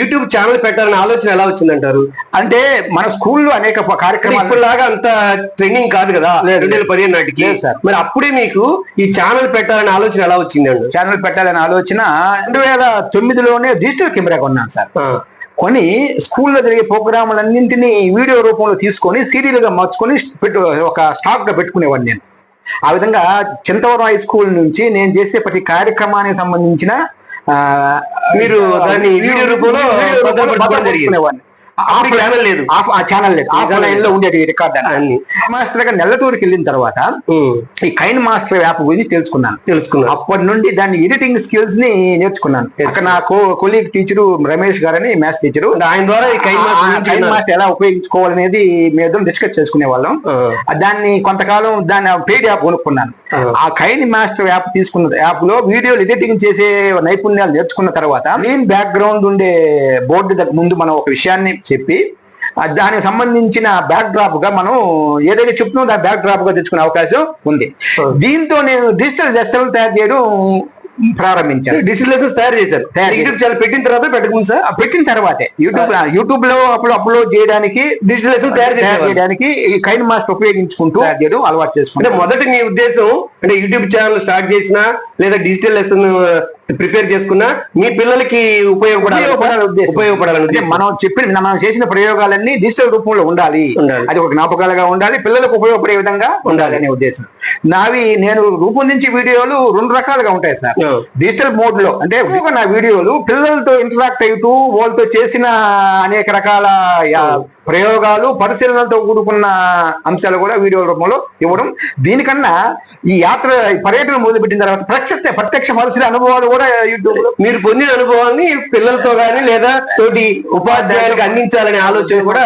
YouTube channel పెట్టాలనే ఆలోచన ఎలా వచ్చిందంటారు? అంటే మన స్కూల్లో అనేక కార్యక్రమాలు ఇప్పుడులాగా అంత ట్రైనింగ్ కాదు కదా. రెండు వేల పదిహేను నాటికి. మరి అప్పుడే మీకు ఈ ఛానల్ పెట్టాలనే ఆలోచన ఎలా వచ్చిందండి ఛానల్ పెట్టాలనే ఆలోచన రెండు వేల తొమ్మిదిలోనే డిజిటల్ కెమెరా కొన్నాను సార్. కొని స్కూల్లో జరిగే ప్రోగ్రాములన్నింటినీ వీడియో రూపంలో తీసుకొని సీరియల్గా మార్చుకొని పెట్టు ఒక స్టాక్గా పెట్టుకునేవాడిని నేను. ఆ విధంగా చింతవరం హై స్కూల్ నుంచి నేను చేసే ప్రతి కార్యక్రమానికి సంబంధించిన మీరు దాన్ని వీడియో రూపంలో భద్రపరుచుకోవడం జరిగింది. ఛానల్ లేదు. ఆ ఛానల్ లేదు. ఆఫ్లైన్లో ఉండేది రికార్డ్ అన్ని. మాస్టర్గా నెల్లటూరుకి వెళ్ళిన తర్వాత ఈ కైన్ మాస్టర్ యాప్ గురించి తెలుసుకున్నాను. తెలుసుకున్నా అప్పటి నుండి దాన్ని ఎడిటింగ్ స్కిల్స్ని నేర్చుకున్నాను. అక్కడ నా కొలీగ్ టీచరు రమేష్ గారని మ్యాథ్స్ టీచరు ఆయన ద్వారా ఈ కైన్ మాస్టర్ కైన్. మాస్టర్ ఎలా ఉపయోగించుకోవాలనేది మేము డిస్కస్ చేసుకునే వాళ్ళం దాన్ని కొంతకాలం దాన్ని పెయిడ్ యాప్ కొనుక్కున్నాను. ఆ. కైన్ మాస్టర్ యాప్ తీసుకున్న యాప్లో వీడియోలు ఎడిటింగ్ చేసే నైపుణ్యాలు నేర్చుకున్న తర్వాత గ్రీన్ బ్యాక్గ్రౌండ్ ఉండే బోర్డు దగ్గర ముందు మనం ఒక విషయాన్ని చెప్పి దానికి సంబంధించిన బ్యాక్ డ్రాప్గా మనం ఏదైతే చెప్తున్నామో దాని బ్యాక్ డ్రాప్గా తెచ్చుకునే అవకాశం ఉంది. దీంతో నేను డిజిటల్ దశలు తయారు చేయడం ప్రారంభించాను. డిజిటల్ లెసన్స్ తయారు చేశారు. యూట్యూబ్ ఛానల్ పెట్టిన తర్వాత పెట్టకముందు సార్? పెట్టిన తర్వాతే. యూట్యూబ్ యూట్యూబ్లో అప్పుడు అప్లోడ్ చేయడానికి డిజిటల్ లెసన్ తయారు చేయడానికి ఈ కైన్ మాస్టర్ ఉపయోగించుకుంటూ తయారు చేయడం అలవాటు అంటే చేసుకుంటాం మొదటి మీ ఉద్దేశం అంటే యూట్యూబ్ ఛానల్ స్టార్ట్ చేసినా లేదా డిజిటల్ లెసన్ ప్రిపేర్ చేసుకున్నా మీ పిల్లలకి ఉపయోగపడాలి ఉపయోగపడాలని. మనం చెప్పిన మనం చేసిన ప్రయోగాలన్నీ డిజిటల్ రూపంలో ఉండాలి. అది ఒక జ్ఞాపకాలుగా ఉండాలి పిల్లలకు ఉపయోగపడే విధంగా ఉండాలి అనే ఉద్దేశం నావి నేను రూపొందించే వీడియోలు రెండు రకాలుగా ఉంటాయి సార్. డిజిటల్ మోడ్లో అంటే నా వీడియోలు పిల్లలతో ఇంటరాక్ట్ అవుతూ వాళ్ళతో చేసిన అనేక రకాల ప్రయోగాలు పరిశీలనలతో కూడుకున్న అంశాలు కూడా వీడియో రూపంలో ఇవ్వడం దీనికన్నా ఈ యాత్ర పర్యటన మొదలుపెట్టిన తర్వాత ప్రత్యక్ష ప్రత్యక్ష పరిశీలన అనుభవాలు కూడా మీరు పొందిన అనుభవాన్ని పిల్లలతో గానీ లేదా తోటి ఉపాధ్యాయులకు అందించాలనే ఆలోచన కూడా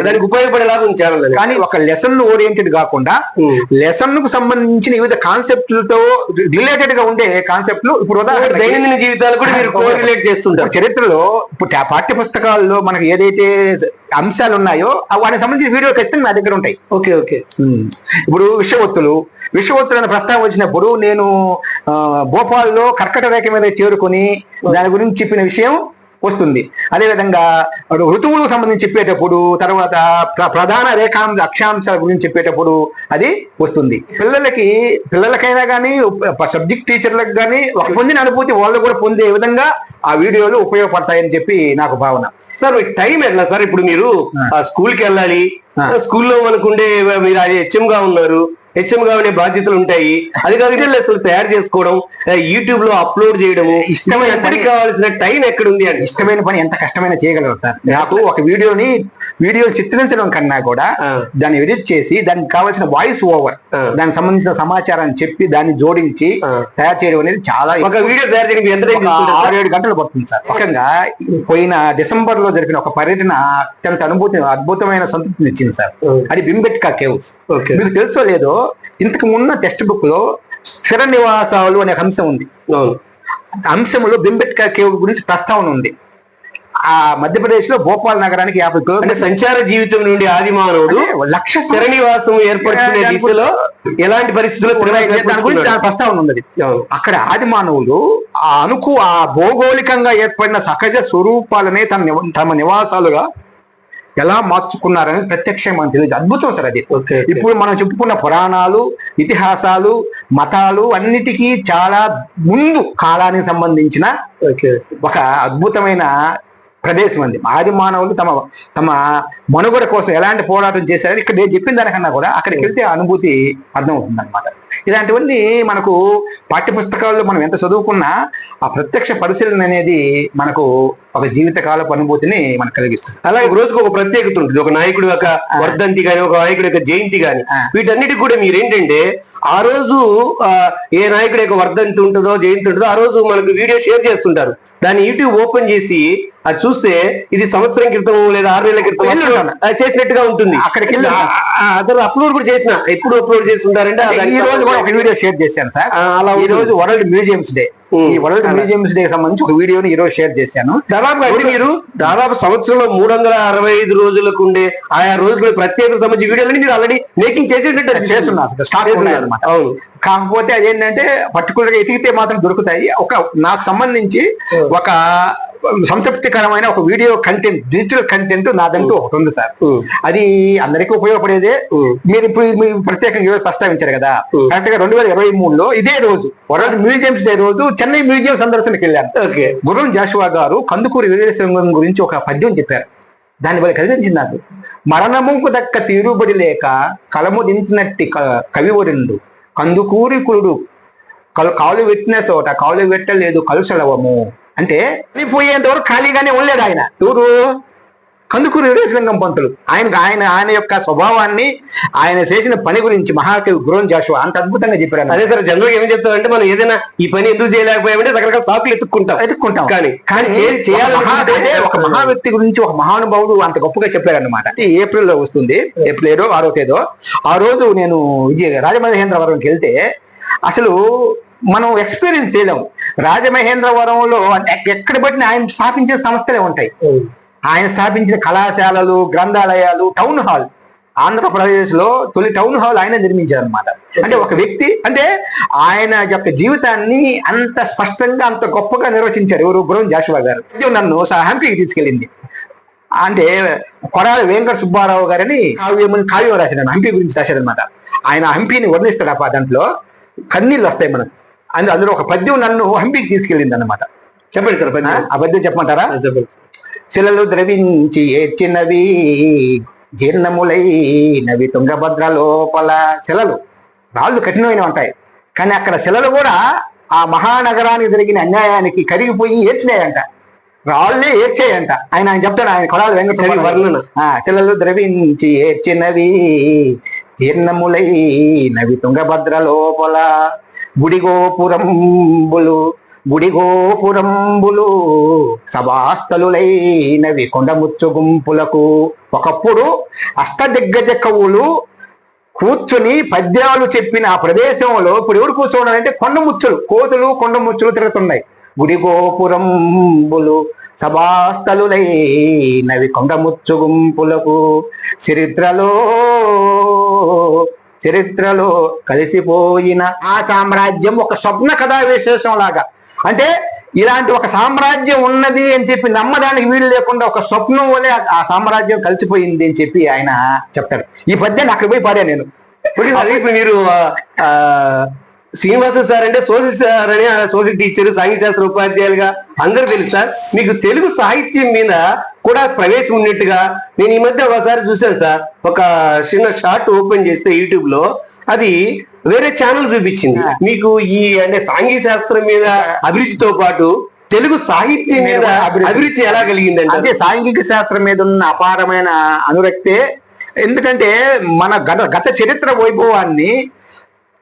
దానికి ఉపయోగపడేలాగా ఉంచారు కానీ ఒక లెసన్ ఓరియంటెడ్ కాకుండా లెసన్కు సంబంధించిన వివిధ కాన్సెప్ట్లతో రిలేటెడ్గా ఉండే కాన్సెప్ట్లు ఇప్పుడు ఉదాహరణ దైనందిన జీవితాలు కూడా మీరు కోరిలేట్ చేస్తుంటారు. చరిత్రలో ఇప్పుడు పాఠ్య పుస్తకాల్లో మనకు ఏదైతే అంశాలు ఉన్నాయో వాటికి సంబంధించిన వీడియో ఖచ్చితంగా నా దగ్గర ఉంటాయి. Okay okay. ఇప్పుడు విషవత్తులు విషవత్తులు అనే ప్రస్తావన వచ్చినప్పుడు నేను భోపాల్లో కర్కట రేఖ మీద చేరుకొని దాని గురించి చెప్పిన విషయం వస్తుంది. అదేవిధంగా ఋతువులకు సంబంధించి చెప్పేటప్పుడు తర్వాత ప్ర- ప్రధాన రేఖాంశ అక్షాంశాల గురించి చెప్పేటప్పుడు అది వస్తుంది. పిల్లలకి పిల్లలకైనా కానీ సబ్జెక్ట్ టీచర్లకు కానీ ఒక పొందిన అనుభూతి వాళ్ళు కూడా పొందే విధంగా ఆ వీడియోలు ఉపయోగపడతాయని చెప్పి నాకు భావన. సార్ టైం ఎట్లా సార్? ఇప్పుడు మీరు ఆ. స్కూల్కి వెళ్ళాలి. స్కూల్లో మనకుండే మీరు అది హెచ్ఎం గా ఉన్నారు. హెచ్ఎం గా ఉండే బాధ్యతలు ఉంటాయి. అది కాదు లెసన్ తయారు చేసుకోవడం యూట్యూబ్లో అప్లోడ్ చేయడము ఇష్టమైన ఇష్టమైన కావాల్సిన టైం ఎక్కడ ఉంది అండి ఇష్టమైన పని ఎంత కష్టమైన చేయగలరు సార్. నాకు ఒక వీడియోని వీడియో చిత్రించడం కన్నా కూడా. దాన్ని ఎడిట్ చేసి దానికి కావాల్సిన వాయిస్ ఓవర్. దానికి సంబంధించిన సమాచారాన్ని చెప్పి దాన్ని జోడించి. తయారు చేయడం అనేది చాలా ఒక వీడియో తయారు చేయడానికి ఎంత ఆరు ఏడు గంటలు పడుతుంది సార్. ముఖ్యంగా పోయిన డిసెంబర్లో జరిపిన ఒక పర్యటన అత్యంత అనుభూతి అద్భుతమైన సంతృప్తిని ఇచ్చింది సార్. అది బింబెట్కా కేవ్స్. మీకు తెలుసో లేదో ఇంతకు ఉన్న టెక్స్ట్ బుక్లో స్థిర నివాసాలు అనే అంశం ఉంది. అంశంలో బింబెట్కా కేవ్ గురించి ప్రస్తావన ఉంది. ఆ మధ్యప్రదేశ్లో భోపాల్ నగరానికి యాభై అంటే కిలోమీటర్ల సంచార జీవితం నుండి ఆది మానవుడు లక్ష స్థిర నివాసం ఏర్పరచుకునే దాని దిశలో ఎలాంటి పరిస్థితుల్లో దాని ప్రస్తావన ఉన్నది. అక్కడ ఆది మానవులు ఆ అనుకు ఆ భౌగోళికంగా ఏర్పడిన సహజ స్వరూపాలనే తన తమ నివాసాలుగా ఎలా మార్చుకున్నారని ప్రత్యక్షంగా మనకు తెలియదు. అద్భుతం సార్ అది. ఇప్పుడు మనం చెప్పుకున్న పురాణాలు ఇతిహాసాలు మతాలు అన్నిటికీ చాలా ముందు కాలానికి సంబంధించిన ఒక అద్భుతమైన ప్రదేశం అండి. ఆది మానవులు తమ తమ మనుగడ కోసం ఎలాంటి పోరాటం చేశారో ఇక్కడ నేను చెప్పిన దానికన్నా కూడా అక్కడికి వెళ్తే అనుభూతి అర్థమవుతుంది అనమాట ఇలాంటివన్నీ మనకు పాఠ్య పుస్తకాల్లో మనం ఎంత చదువుకున్నా ఆ ప్రత్యక్ష పరిశీలన అనేది మనకు ఒక జీవితకాలపు అనుభూతిని మనకు కలిగిస్తుంది. అలాగే రోజుకు ఒక ప్రత్యేకత ఉంటుంది. ఒక నాయకుడి యొక్క వర్ధంతి గాని ఒక నాయకుడి యొక్క జయంతి గాని. ఆ. వీటన్నిటికి కూడా మీరేంటంటే ఆ రోజు ఏ నాయకుడి యొక్క వర్ధంతి ఉంటుందో జయంతి ఉంటుందో ఆ రోజు మనకు వీడియో షేర్ చేస్తుంటారు. దాన్ని యూట్యూబ్ ఓపెన్ చేసి అది చూస్తే ఇది సంవత్సరం క్రితం లేదా ఆరు నెలల క్రితం చేసినట్టుగా ఉంటుంది. అక్కడికి వెళ్ళి అతను అప్లోడ్ కూడా చేసిన. ఎప్పుడు అప్లోడ్ చేసి ఉంటారంటే ఈ రోజు కూడా ఒక వీడియో షేర్ చేశాను సార్ ఈ రోజు వరల్డ్ మ్యూజియంస్ డే. ఈ వరల్డ్ మ్యూజియంస్ డే సంబంధించి ఒక వీడియోని ఈ రోజు షేర్ చేశాను. దాదాపు అంటే మీరు దాదాపు సంవత్సరంలో మూడు వందల అరవై ఐదు రోజులకు ఉండే ఆయా రోజులు ప్రత్యేక సంబంధించి వీడియోలని మీరు ఆల్రెడీ మేకింగ్ చేసేటట్టు చేస్తున్నా అసలు స్టాక్ ఉన్నాయన్నమాట. అవును. కాకపోతే అదేంటంటే పర్టికులర్గా ఎతికితే మాత్రం దొరుకుతాయి. ఒక నాకు సంబంధించి ఒక సంతృప్తికరమైన ఒక వీడియో కంటెంట్ డిజిటల్ కంటెంట్ నాదంటూ ఒకటి ఉంది సార్. అది అందరికీ ఉపయోగపడేదే. మీరు ఇప్పుడు మీరు ప్రత్యేకంగా ఈరోజు ప్రస్తావించారు కదా. కరెక్ట్గా రెండు వేల ఇరవై మూడులో ఇదే రోజు వరల్డ్ మ్యూజియంస్ డే రోజు చెన్నై మ్యూజియం సందర్శనకి వెళ్ళాను. ఓకే. గుర్రం జాషువా గారు కందుకూరి వీరేశలింగం గురించి ఒక పద్యం చెప్పారు. దాని వల్ల కలిగించింది నాకు. మరణముకు దక్క తీరుబడి లేక కలము దించినట్టి క- కవివరుండు కందుకూరి కురుడు కలు కాలు పెట్టిన చోట కాలు పెట్టలేదు కలుసలవము అంటే చనిపోయేంత వరకు ఖాళీగానే ఉండలేదు ఆయన. ఎవరు? కందుకూరి వీరేశలింగం పంతులు. ఆయన ఆయన ఆయన యొక్క స్వభావాన్ని ఆయన చేసిన పని గురించి మహాకవి గురం జాషువా అంత అద్భుతంగా చెప్పారు. అదే సార్ జనరల్ ఏం చెప్తామంటే మనం ఏదైనా ఈ పని ఎందుకు చేయలేకపోయామంటే రకరకాల సాకులు ఎత్తుక్కుంటాం. ఎదుర్కొంటాం కానీ కానీ చే- చేయాలంటే చేయాలనుకుంటే ఒక మహా వ్యక్తి గురించి ఒక మహానుభావుడు అంత గొప్పగా చెప్పారన్నమాట. ఈ ఏప్రిల్లో వస్తుంది. ఏప్రిల్ ఏడో ఆరో తేదో. ఆ రోజు నేను రాజమహేంద్రవరంకి వెళ్తే అసలు మనం ఎక్స్పీరియన్స్ చేయలేం రాజమహేంద్రవరంలో ఎక్కడ పట్టిన ఆయన స్థాపించిన సంస్థలే ఉంటాయి. ఆయన స్థాపించిన కళాశాలలు గ్రంథాలయాలు టౌన్ హాల్ ఆంధ్రప్రదేశ్లో తొలి టౌన్ హాల్ ఆయన నిర్మించారనమాట అంటే ఒక వ్యక్తి అంటే ఆయన యొక్క జీవితాన్ని అంత స్పష్టంగా అంత గొప్పగా నిర్వచించారు ఎవరు? గురం జాషువా గారు. నన్ను స- హంపీకి తీసుకెళ్ళింది. అంటే కొడాలి వెంకట సుబ్బారావు గారని కావ్యం కావ్యం రాశాడు హంపి గురించి రాశాడు ఆయన హంపిని వర్ణిస్తాడు ఆ దాంట్లో? కన్నీళ్ళు వస్తాయి మనకు. అందులో ఒక పద్యం నన్ను హంపికి తీసుకెళ్ళింది అనమాట చెప్పండి సార్ ఆ పద్యం. చెప్పమంటారా? చెప్పండి. శిలలు ద్రవించి ఏడ్చినవి జీర్ణములైనవి తుంగభద్ర లోపల శిలలు. రాళ్ళు కఠినమైన ఉంటాయి. కానీ అక్కడ శిలలు కూడా ఆ మహానగరానికి జరిగిన అన్యాయానికి కరిగిపోయి ఏడ్చినాయంట రాళ్ళే ఏడ్చాయంట ఆయన ఆయన చెప్తాడు ఆయన కొడాలి వెంకట సరే, వర్ణన. ఆ శిలలు ద్రవించి ఏడ్చినవి జీర్ణములైనవి తుంగభద్ర లోపల గుడిగోపురంబులు గుడిగోపురంబులు సభాస్థలులైనవి కొండముచ్చు గుంపులకు. ఒకప్పుడు అష్టదిగ్గజ కవులు కూర్చుని పద్యాలు చెప్పిన ఆ ప్రదేశంలో ఇప్పుడు ఎవరు కూర్చోన్నారంటే కొండముచ్చులు కోతులు కొండముచ్చులు తిరుగుతున్నాయి. గుడి గోపురంబులు సభాస్థలులైనవి కొండముచ్చు గుంపులకు. చరిత్రలో చరిత్రలో కలిసిపోయిన ఆ సామ్రాజ్యం ఒక స్వప్న కథా విశేషం లాగా అంటే ఇలాంటి ఒక సామ్రాజ్యం ఉన్నది అని చెప్పి నమ్మడానికి వీలు లేకుండా ఒక స్వప్నం వలె ఆ- సామ్రాజ్యం కలిసిపోయింది అని చెప్పి ఆయన చెప్తాడు. ఈ పద్యాన్ని అక్కడ పోయి పాడా నేను. మీరు ఆ, శ్రీనివాస సార్ అంటే సోషల్ సార్ అని సోషల్ టీచర్ సాంఘిక శాస్త్ర ఉపాధ్యాయులుగా అందరూ తెలుసు? సార్ మీకు తెలుగు సాహిత్యం మీద కూడా ప్రవేశం ఉన్నట్టుగా నేను ఈ మధ్య ఒకసారి చూశాను సార్. ఒక చిన్న షార్ట్ ఓపెన్ చేస్తే యూట్యూబ్లో అది వేరే ఛానల్ చూపించింది. మీకు ఈ అంటే సాంఘిక శాస్త్రం మీద అభిరుచితో పాటు తెలుగు సాహిత్యం మీద అభిరుచి. ఎలా కలిగిందంటే అదే సాంఘిక శాస్త్రం మీద ఉన్న అపారమైన అనురక్తే ఎందుకంటే మన గత గత చరిత్ర వైభవాన్ని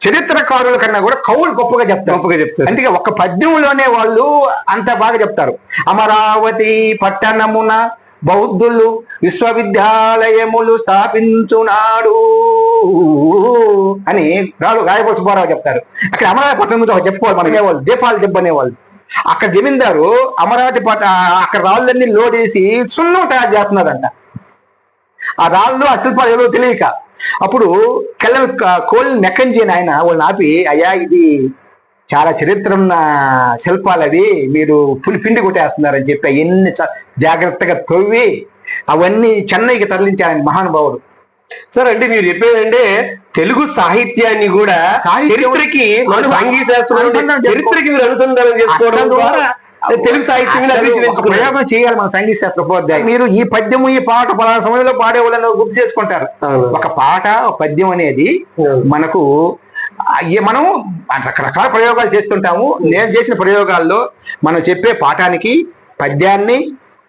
చరిత్రకారుల కన్నా కూడా కవులు గొప్పగా చెప్తారు. గొప్పగా చెప్తారు. అందుకే ఒక పద్యంలోనే వాళ్ళు అంత బాగా చెప్తారు. అమరావతి పట్టణమున బౌద్ధులు విశ్వవిద్యాలయములు స్థాపించునాడు అని రాడు రాయపడి సుబ్బారావు చెప్తారు. అక్కడ అమరావతి పట్టణం చెప్పుకోవాలి మనకి వాళ్ళు దీపాలు చెప్పనేవాళ్ళు అక్కడ జమీందారు అమరావతి పట్ట అక్కడ రాళ్ళన్నీ లోడేసి సున్నం తయారు చేస్తున్నారంట ఆ రాళ్ళు ఆ శిల్పాలు ఏదో తెలియక అప్పుడు కెళ్ళ కోళ్ళని నెక్కంజి అని ఆయన వాళ్ళని ఆపి అయ్యా ఇది చాలా చరిత్ర ఉన్న శిల్పాలు అవి మీరు పులి పిండి కొట్టేస్తున్నారని చెప్పి ఎన్ని జాగ్రత్తగా తవ్వి అవన్నీ చెన్నైకి తరలించారని మహానుభావుడు. సార్ అంటే మీరు చెప్పేదంటే తెలుగు సాహిత్యాన్ని కూడా చరిత్రకి చరిత్రకి మీరు అనుసంధానం చేసుకోవడం ద్వారా తెలుగు సాహిత్యం ప్రయోగం చేయాలి మన సంగీత శాస్త్ర ఉపాధ్యాయులు మీరు ఈ పద్యము ఈ పాట పలానా సమయంలో పాడే వాళ్ళని గుర్తు చేసుకుంటారు. ఒక పాట ఒక పద్యం అనేది. మనకు మనం రకరకాల ప్రయోగాలు చేస్తుంటాము నేను చేసిన ప్రయోగాల్లో మనం చెప్పే పాఠానికి పద్యాన్ని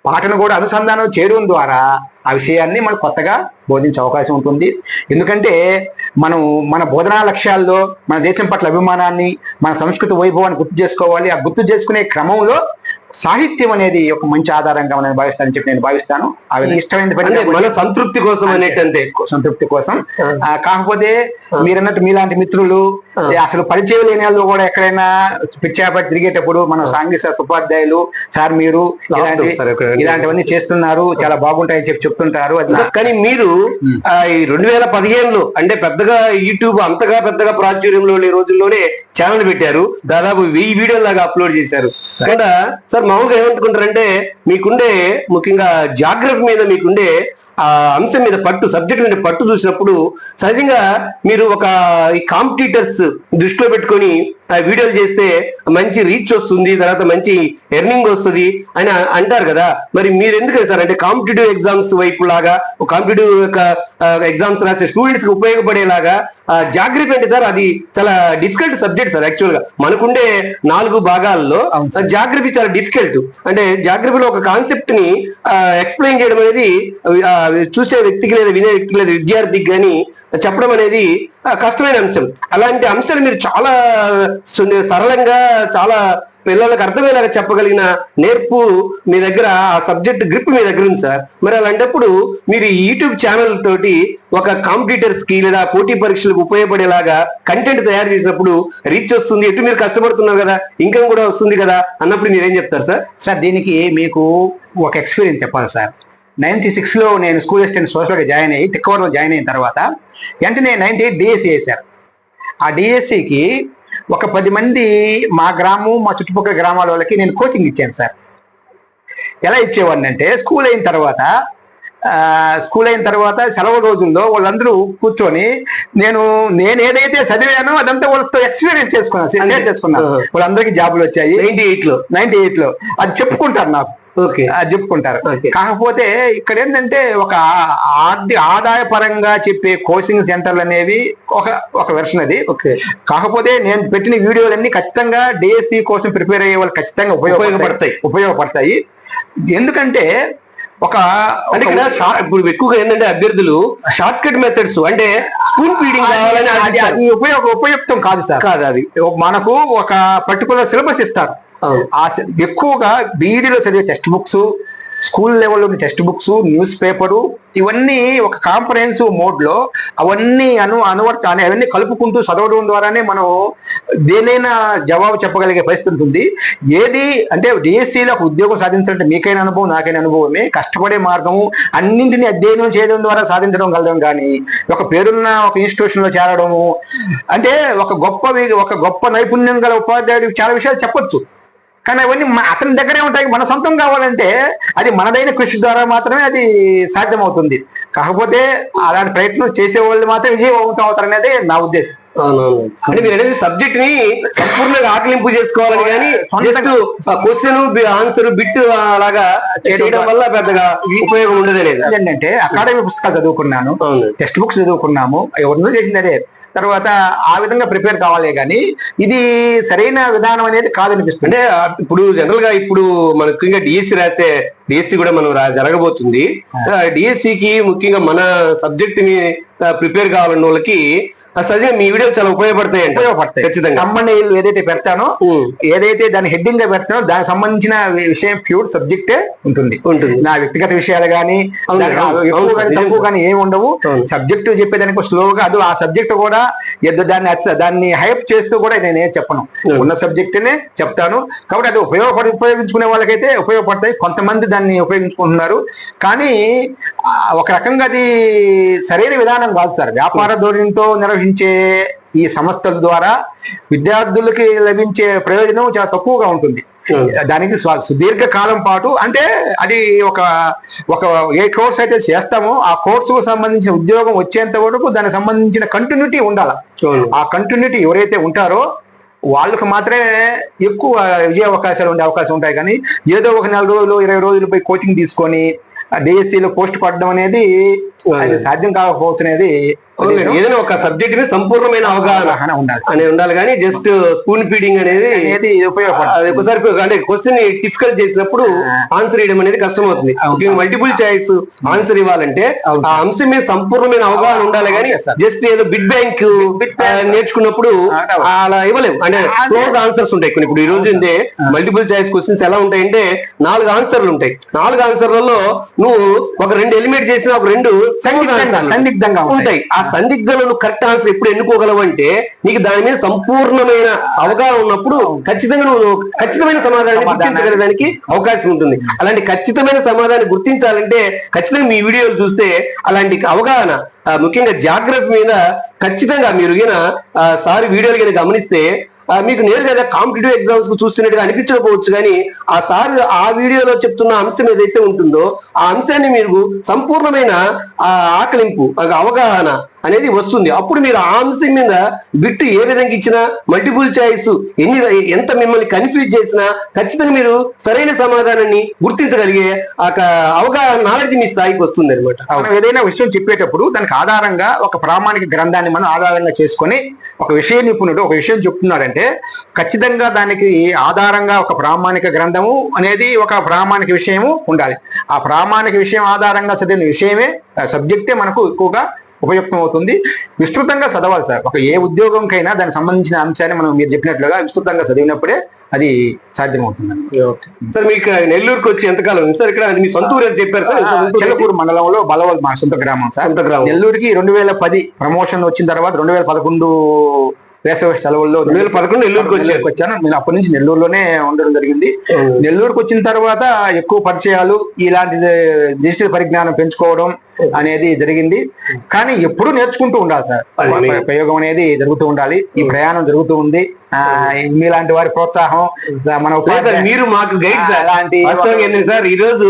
పాటను కూడా అనుసంధానం చేయడం ద్వారా ఆ విషయాన్ని మనం కొత్తగా బోధించే అవకాశం ఉంటుంది. ఎందుకంటే మనం మన బోధనా లక్ష్యాల్లో మన దేశం పట్ల అభిమానాన్ని మన సంస్కృతి వైభవాన్ని గుర్తు చేసుకోవాలి. ఆ గుర్తు చేసుకునే క్రమంలో సాహిత్యం అనేది ఒక మంచి ఆధారంగా మనం భావిస్తానని చెప్పి నేను భావిస్తాను. విధంగా ఇష్టమైన సంతృప్తి కోసం అనేటంతే సంతృప్తి కోసం. కాకపోతే మీరన్నట్టు మీలాంటి మిత్రులు. అసలు పరిచయం లేని వాళ్ళు కూడా ఎక్కడైనా పిచ్చాపట్టి తిరిగేటప్పుడు మన సాంఘిక ఉపాధ్యాయులు సార్ మీరు ఇలాంటివన్నీ చేస్తున్నారు చాలా బాగుంటాయని చెప్పి చెప్తుంటారు. కానీ మీరు ఈ రెండు వేల పదిహేనులో అంటే పెద్దగా యూట్యూబ్ అంతగా పెద్దగా ప్రాచుర్యంలో లేని రోజుల్లోనే ఛానల్ పెట్టారు. దాదాపు వెయ్యి వీడియోలు లాగా అప్లోడ్ చేశారు. ఇక్కడ సార్ మామూలుగా ఏమనుకుంటారంటే మీకుండే ముఖ్యంగా జాగ్రఫీ మీద మీకుండే ఆ అంశం మీద పట్టు సబ్జెక్ట్ మీద పట్టు చూసినప్పుడు సహజంగా మీరు ఒక ఈ కాంపిటీటర్స్ దృష్టిలో పెట్టుకొని ఆ వీడియోలు చేస్తే మంచి రీచ్ వస్తుంది తర్వాత మంచి ఎర్నింగ్ వస్తుంది అని అంటారు కదా. మరి మీరు ఎందుకు సార్? అంటే కాంపిటేటివ్ ఎగ్జామ్స్ వైపు లాగా ఒక కాంపిటేటివ్ యొక్క ఎగ్జామ్స్ రాసే స్టూడెంట్స్కి ఉపయోగపడేలాగా జాగ్రఫీ అంటే సార్? అది చాలా డిఫికల్ట్ సబ్జెక్ట్ సార్ యాక్చువల్గా. మనకుండే నాలుగు భాగాల్లో జాగ్రఫీ చాలా డిఫికల్ట్ అంటే జాగ్రఫీలో ఒక కాన్సెప్ట్ని ఎక్స్ప్లెయిన్ చేయడం అనేది చూసే వ్యక్తికి లేదా వినే వ్యక్తికి లేదా విద్యార్థికి కానీ చెప్పడం అనేది కష్టమైన అంశం. అలాంటి అంశాలు మీరు చాలా సరళంగా చాలా పిల్లలకు అర్థమయ్యేలాగా చెప్పగలిగిన నేర్పు మీ దగ్గర ఆ సబ్జెక్ట్ గ్రిప్ మీ దగ్గర ఉంది సార్. మరి అలాంటప్పుడు మీరు యూట్యూబ్ ఛానల్ తోటి ఒక కాంపిటీటర్స్కి లేదా పోటీ పరీక్షలకు ఉపయోగపడేలాగా కంటెంట్ తయారు చేసినప్పుడు రీచ్ వస్తుంది ఎటు మీరు కష్టపడుతున్నారు కదా ఇన్కమ్ కూడా వస్తుంది కదా అన్నప్పుడు మీరేం చెప్తారు సార్? సార్ దీనికి మీకు ఒక ఎక్స్పీరియన్స్ చెప్పాలి సార్. నైన్టీ సిక్స్లో నేను స్కూల్ అసిస్టెంట్ సోషల్గా జాయిన్ అయ్యి తిక్కవరంలో జాయిన్ అయిన తర్వాత వెంటనే నైన్టీ ఎయిట్ డిఎస్సి వేశారు ఆ డిఎస్సికి ఒక పది మంది మా గ్రామం మా చుట్టుపక్కల గ్రామాల వాళ్ళకి నేను కోచింగ్ ఇచ్చాను సార్. ఎలా ఇచ్చేవాడిని అంటే స్కూల్ అయిన తర్వాత స్కూల్ అయిన తర్వాత సెలవు రోజుల్లో వాళ్ళందరూ కూర్చొని నేను నేను ఏదైతే చదివానో అదంతా వాళ్ళతో ఎక్స్పీరియన్స్ చేసుకున్నాను షేర్ చేసుకున్నాను. వాళ్ళందరికీ జాబులు వచ్చాయి. నైన్టీ ఎయిట్లో నైన్టీ ఎయిట్లో అది చెప్పుకుంటారు నాకు. చెప్పుకుంటారు. కాకపోతే ఇక్కడ ఏంటంటే ఒక ఆర్థిక ఆదాయ పరంగా చెప్పే కోచింగ్ సెంటర్లు అనేవి ఒక ఒక వెర్షన్ అది. ఓకే. కాకపోతే నేను పెట్టిన వీడియోలన్నీ ఖచ్చితంగా డిఎస్సి కోసం ప్రిపేర్ అయ్యే వాళ్ళు ఖచ్చితంగా ఉపయోగపడతాయి. ఉపయోగపడతాయి. ఎందుకంటే ఒక అంటే ఇక్కడ ఇప్పుడు ఎక్కువగా ఏంటంటే అభ్యర్థులు షార్ట్ కట్ మెథడ్స్ అంటే స్పూన్ ఫీడింగ్ కావాలని ఉపయోగ ఉపయుక్తం కాదు సార్. కాదు అది. మనకు ఒక పర్టికులర్ సిలబస్ ఇస్తారు. ఎక్కువగా బీఈడీలో చదివే టెక్స్ట్ బుక్స్ స్కూల్ లెవెల్లో టెక్స్ట్ బుక్స్ న్యూస్ పేపరు ఇవన్నీ ఒక కాంప్రహెన్సివ్ మోడ్లో అవన్నీ అను అనువర్త అవన్నీ కలుపుకుంటూ చదవడం ద్వారానే మనం దేనైనా జవాబు చెప్పగలిగే పరిస్థితి ఉంటుంది. ఏది అంటే డిఎస్సీలో ఒక ఉద్యోగం సాధించాలంటే మీకైన అనుభవం నాకైన అనుభవమే. కష్టపడే మార్గము అన్నింటినీ అధ్యయనం చేయడం ద్వారా సాధించడం కలడం కానీ ఒక పేరున్న ఒక ఇన్స్టిట్యూషన్లో చేరడము అంటే ఒక గొప్ప ఒక గొప్ప నైపుణ్యం గల ఉపాధ్యాయుడు చాలా విషయాలు చెప్పొచ్చు. కానీ అవన్నీ అతని దగ్గరే ఉంటాయి. మన సొంతం కావాలంటే అది మనదైన కృషి ద్వారా మాత్రమే అది సాధ్యమవుతుంది. కాకపోతే అలాంటి ప్రయత్నం చేసే వాళ్ళు మాత్రం విజయవంతం అవుతారు అనేది నా ఉద్దేశం. అంటే మీరు అనేది సబ్జెక్ట్ని సంపూర్ణంగా ఆకలింపు చేసుకోవాలని కానీ జస్ట్ క్వశ్చన్ ఆన్సర్ బిట్ అలాగా చేయడం వల్ల పెద్దగా ఉపయోగం ఉండదు ఏంటంటే అకాడమీ పుస్తకాలు చదువుకున్నాను. టెక్స్ట్ బుక్స్ చదువుకున్నాము. ఎవరినో చేసింది అదే. తర్వాత ఆ విధంగా ప్రిపేర్ కావాలే కానీ ఇది సరైన విధానం అనేది కాదనిపిస్తుంది. అంటే ఇప్పుడు జనరల్గా ఇప్పుడు మనకు ఇంకా డిఎస్సి రాసే డిఎస్సి కూడా మనం జరగబోతుంది. డిఎస్సి కి ముఖ్యంగా మన సబ్జెక్ట్ని ప్రిపేర్ కావాలన్న వాళ్ళకి సహజంగా మీ వీడియోలు చాలా ఉపయోగపడతాయి ఉపయోగపడతాయి. ఖచ్చితంగా. తమ్మనేలు ఏదైతే పెడతానో ఏదైతే దాని హెడ్డింగ్గా పెడతానో దానికి సంబంధించిన విషయం ప్యూర్ సబ్జెక్టే ఉంటుంది. ఉంటుంది. నా వ్యక్తిగత విషయాలు కానీ తక్కువ కానీ ఏమి ఉండవు. సబ్జెక్ట్ చెప్పేదానికి స్లోగా అది ఆ సబ్జెక్ట్ కూడా దాన్ని అచ్చ- దాన్ని హైప్ చేస్తూ కూడా నేను ఏం చెప్పను. ఉన్న సబ్జెక్టునే చెప్తాను. కాబట్టి అది ఉపయోగపడి ఉపయోగించుకునే వాళ్ళకైతే ఉపయోగపడతాయి. కొంతమంది దాన్ని ఉపయోగించుకుంటున్నారు. కానీ ఒక రకంగా అది సరైన విధానం కాదు సార్. వ్యాపార ధోరణితో నిర్వహించే ఈ సంస్థల ద్వారా విద్యార్థులకి లభించే ప్రయోజనం చాలా తక్కువగా ఉంటుంది. దానికి సుదీర్ఘ కాలం పాటు అంటే అది ఒక ఒక ఏ కోర్స్ అయితే చేస్తామో ఆ కోర్సుకు సంబంధించిన ఉద్యోగం వచ్చేంత వరకు దానికి సంబంధించిన కంటిన్యూటీ ఉండాలి. ఆ కంటిన్యూటీ ఎవరైతే ఉంటారో వాళ్ళకు మాత్రమే ఎక్కువ విజయ అవకాశాలు ఉండే అవకాశం ఉంటాయి కానీ ఏదో ఒక నెల రోజులు ఇరవై రోజులు పోయి కోచింగ్ తీసుకొని డిఎస్సి లో పోస్ట్ పడడం అనేది అది సాధ్యం కాకపోవచ్చు అనేది అవును. ఏదైనా ఒక సబ్జెక్ట్ మీద సంపూర్ణమైన అవగాహన ఉండాలి. అనేది ఉండాలి. కానీ జస్ట్ స్పూన్ ఫీడింగ్ అనేది అది ఒకసారి అంటే క్వశ్చన్ డిఫికల్ట్ చేసినప్పుడు ఆన్సర్ ఇవ్వడం అనేది కష్టం అవుతుంది. మల్టిపుల్ చాయిస్ ఆన్సర్ ఇవ్వాలంటే. ఆ అంశం మీద సంపూర్ణమైన అవగాహన ఉండాలి కానీ. జస్ట్ ఏదో బిడ్ బ్యాంక్. నేర్చుకున్నప్పుడు. అలా ఇవ్వలేము. అంటే. క్లోజ్ ఆన్సర్స్ ఉంటాయి కొన్ని. ఇప్పుడు ఈ రోజు మల్టిపుల్ చాయిస్ క్వశ్చన్స్ ఎలా ఉంటాయంటే నాలుగు ఆన్సర్లు ఉంటాయి. నాలుగు ఆన్సర్లలో నువ్వు ఒక రెండు ఎలిమినేట్ చేసిన ఒక రెండు సందిగ్ధంగా ఉంటాయి. ఉంటాయి. ఆ సందిగ్ధలను కరెక్ట్ ఆన్సర్ ఎప్పుడు ఎన్నుకోగలవు అంటే నీకు దాని మీద సంపూర్ణమైన అవగాహన ఉన్నప్పుడు ఖచ్చితంగా నువ్వు ఖచ్చితమైన సమాధానాన్ని గుర్తించగలడానికి అవకాశం ఉంటుంది. అలాంటి ఖచ్చితమైన సమాధానం గుర్తించాలంటే ఖచ్చితంగా మీ వీడియోలు చూస్తే అలాంటి అవగాహన ముఖ్యంగా జాగ్రత్త మీద ఖచ్చితంగా మీరు సారి వీడియోలు గిన గమనిస్తే మీకు నేరుగా కాంపిటేటివ్ ఎగ్జామ్స్కు చూస్తున్నట్టుగా అనిపించకపోవచ్చు కానీ ఆ సార్ ఆ వీడియోలో చెప్తున్న అంశం ఏదైతే ఉంటుందో ఆ అంశాన్ని మీరు సంపూర్ణమైన ఆ ఆకలింపు అవగాహన అనేది వస్తుంది. అప్పుడు మీరు ఆ అంశం మీద బిట్టు ఏ విధంగా ఇచ్చినా మల్టిపుల్ చాయిస్ ఎన్ని ఎంత మిమ్మల్ని కన్ఫ్యూజ్ చేసినా ఖచ్చితంగా మీరు సరైన సమాధానాన్ని గుర్తించగలిగే అవగాహన నాలెడ్జ్ మీ స్థాయికి వస్తుంది అనమాట ఏదైనా విషయం చెప్పేటప్పుడు దానికి ఆధారంగా ఒక ప్రామాణిక గ్రంథాన్ని మనం ఆధారంగా చేసుకొని ఒక విషయ నిపుణుడు ఒక విషయం చెప్తున్నాడంటే ఖచ్చితంగా దానికి ఆధారంగా ఒక ప్రామాణిక గ్రంథము అనేది ఒక ప్రామాణిక విషయము ఉండాలి. ఆ ప్రామాణిక విషయం ఆధారంగా చదివిన విషయమే సబ్జెక్టే మనకు ఎక్కువగా ఉపయుక్తం అవుతుంది విస్తృతంగా చదవాలి సార్. ఒక ఏ ఉద్యోగంకైనా దానికి సంబంధించిన అంశాన్ని మనం మీరు చెప్పినట్లుగా విస్తృతంగా చదివినప్పుడే అది సాధ్యమవుతుందండి. సార్ మీకు నెల్లూరుకి వచ్చి ఎంతకాలం సార్ ఇక్కడ మీ సొంత ఊరు అని చెప్పారు సార్? చెల్లకూరు మండలంలో బలవల్ మా సొంత గ్రామం సార్. సొంత గ్రామం. నెల్లూరుకి రెండు వేల పది ప్రమోషన్ వచ్చిన తర్వాత రెండు వేల పదకొండు వేసవి సెలవుల్లో రెండు వేల పదకొండు నెల్లూరుకి నెల్లూరుకి వచ్చాను. నేను అప్పటి నుంచి నెల్లూరులోనే ఉండడం జరిగింది. నెల్లూరుకి వచ్చిన తర్వాత ఎక్కువ పరిచయాలు ఇలాంటి డిజిటల్ పరిజ్ఞానం పెంచుకోవడం అనేది జరిగింది. కానీ ఎప్పుడూ నేర్చుకుంటూ ఉండాలి సార్. ప్రయోగం అనేది జరుగుతూ ఉండాలి. ఈ ప్రయాణం జరుగుతూ ఉంది. మీలాంటి వారి ప్రోత్సాహం మన సార్, మీరు మాకు గైడ్ సార్. అలాంటి సార్ ఈ రోజు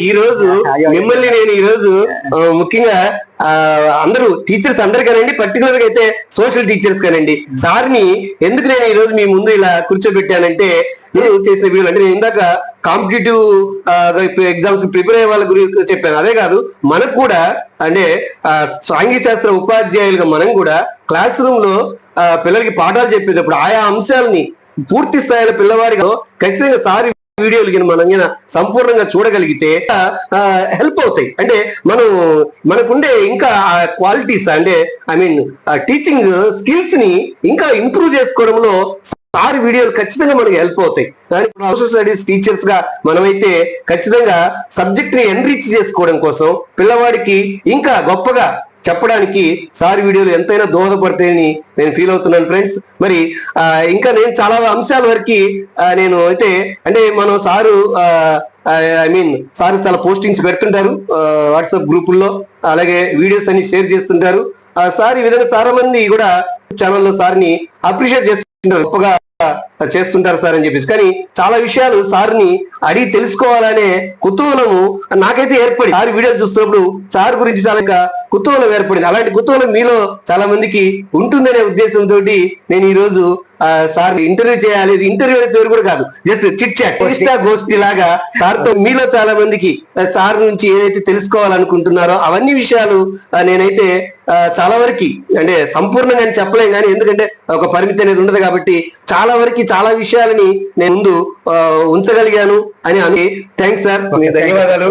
ఈ రోజు. మిమ్మల్ని నేను ఈ రోజు ముఖ్యంగా ఆ, అందరూ టీచర్స్ అందరు కానండి పర్టికులర్గా అయితే సోషల్ టీచర్స్ కానండి సార్ని ఎందుకు నేను ఈ రోజు మీ ముందు ఇలా కూర్చోబెట్టానంటే నేను చేసిన వీడియో అంటే నేను ఇందాక కాంపిటేటివ్ ఎగ్జామ్స్ ప్రిపేర్ అయ్యే వాళ్ళ గురించి చెప్పాను. అదే కాదు మనకు కూడా అంటే సాంఘిక శాస్త్ర ఉపాధ్యాయులుగా మనం కూడా క్లాస్ రూమ్లో పిల్లలకి పాఠాలు చెప్పేటప్పుడు ఆయా అంశాలని పూర్తి స్థాయిలో పిల్లవాడిగా ఖచ్చితంగా సారి వీడియోలు గిన మనం సంపూర్ణంగా చూడగలిగితే హెల్ప్ అవుతాయి. అంటే మనం మనకుండే ఇంకా క్వాలిటీస్ అంటే ఐ మీన్ టీచింగ్ స్కిల్స్ని ఇంకా ఇంప్రూవ్ చేసుకోవడంలో సార్ వీడియోలు ఖచ్చితంగా మనకి హెల్ప్ అవుతాయి. కానీ సోషల్ స్టడీస్ టీచర్స్గా మనమైతే ఖచ్చితంగా సబ్జెక్ట్ని ఎన్రీచ్ చేసుకోవడం కోసం పిల్లవాడికి ఇంకా గొప్పగా చెప్పడానికి సార్ వీడియోలు ఎంతైనా దోహదపడతాయని నేను ఫీల్ అవుతున్నాను ఫ్రెండ్స్ మరి ఇంకా నేను చాలా అంశాల వరకు నేను అయితే అంటే మనం సారు ఐ మీన్ సార్ చాలా పోస్టింగ్స్ పెడుతుంటారు వాట్సాప్ గ్రూపుల్లో అలాగే వీడియోస్ అన్ని షేర్ చేస్తుంటారు. ఆ, సార్ ఈ విధంగా చాలా మంది కూడా ఛానల్లో సార్ని అప్రిషియేట్ చేస్తుంటారు గొప్పగా uh, చేస్తుంటారు సార్ అని చెప్పేసి. కానీ చాలా విషయాలు సార్ని అడిగి తెలుసుకోవాలనే కుతూహలము నాకైతే ఏర్పడి సార్ వీడియోలు చూస్తున్నప్పుడు సార్ గురించి చాలా కుతూహలం ఏర్పడింది. అలాంటి కుతూహలం మీలో చాలా మందికి ఉంటుందనే ఉద్దేశంతో నేను ఈ రోజు సార్ ఇంటర్వ్యూ చేయాలి. ఇంటర్వ్యూ అనే పేరు కూడా కాదు. Just chit chat. ఇష్టా గోష్ఠి లాగా సార్తో మీలో చాలా మందికి సార్ నుంచి ఏదైతే తెలుసుకోవాలనుకుంటున్నారో అవన్నీ విషయాలు నేనైతే చాలా వరకు అంటే సంపూర్ణంగా అని చెప్పలేం కానీ ఎందుకంటే ఒక పరిమితి అనేది ఉండదు కాబట్టి చాలా వరకు చాలా విషయాలని నేను ముందు ఉంచగలిగాను అని అని థ్యాంక్స్ సార్ ధన్యవాదాలు.